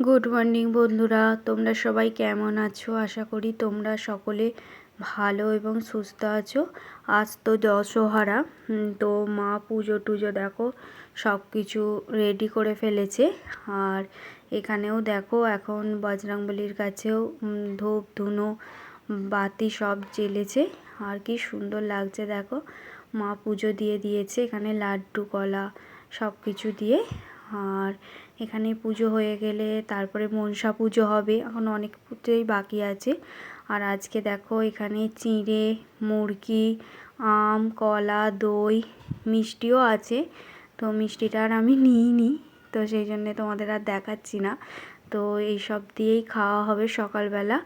Good morning বন্ধুরা। তোমরা সবাই কেমন আছো? আশা করি তোমরা সকলে ভালো এবং সুস্থ আছো। আজ তো দশহারা। তো মা পুজো টুজো দেখো সব কিছু রেডি করে ফেলেছে। আর এখানেও দেখো, এখন বজরংবলির কাছেও ধূপ, ধুনো, বাতি সব জ্বেলেছে। আর কি সুন্দর লাগছে দেখো। মা পুজো দিয়ে দিয়েছে, এখানে লাড্ডু, কলা সব কিছু দিয়ে। আর এখানে পুজো হয়ে গেলে তারপরে মনসা পুজো হবে। এখন অনেক পুজোই বাকি আছে। আর আজকে দেখো এখানে চিঁড়ে, মুরগি, আম, কলা, দই মিষ্টিও আছে। তো মিষ্টিটা আর আমি নিইনি, তো সেই জন্যে তোমাদের আর দেখাচ্ছি না। তো এই সব দিয়েই খাওয়া হবে সকালবেলা।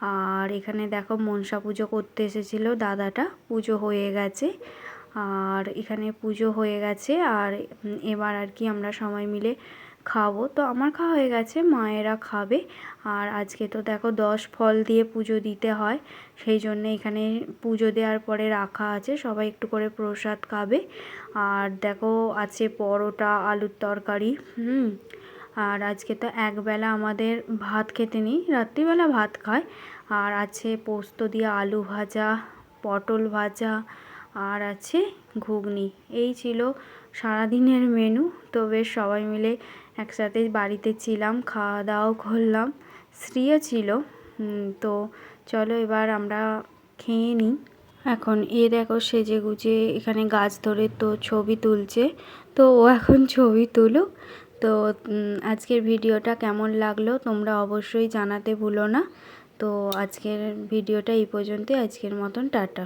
আর এখানে দেখো মনসা পুজো করতে এসেছিল দাদাটা। পুজো হয়ে গেছে। আর এখানে পুজো হয়ে গেছে আর এবার আর কি আমরা সবাই মিলে খাব। তো আমার খাওয়া হয়ে গেছে, মায়েরা খাবে। আর আজকে তো দেখো দশ ফল দিয়ে পুজো দিতে হয়, সেই জন্য এখানে পুজো দেওয়ার পরে রাখা আছে, সবাই একটু করে প্রসাদ খাবে। আর দেখো আছে পরোটা, আলুর তরকারি, হুম। আর আজকে তো একবেলা আমাদের ভাত খেতে নেই, রাত্রিবেলা ভাত খায়। আর আছে পোস্ত দিয়ে আলু ভাজা, পটল ভাজা আর আছে ঘুগনি। এই ছিল সারাদিনের মেনু তো বেশ সবাই মিলে একসাথে বাড়িতে ছিলাম খাওয়া দাওয়াও করলাম। স্ত্রীও ছিল তো চলো এবার আমরা খেয়ে নিই। এখন এ দেখো সেজে গুজে এখানে গাছ ধরে তো ছবি তুলছে, তো ও এখন ছবি তুলুক। তো আজকের ভিডিওটা কেমন লাগল তোমরা অবশ্যই জানাতে ভুলো না। তো আজকের ভিডিওটা এই পর্যন্তই, আজকের মতন টাটা।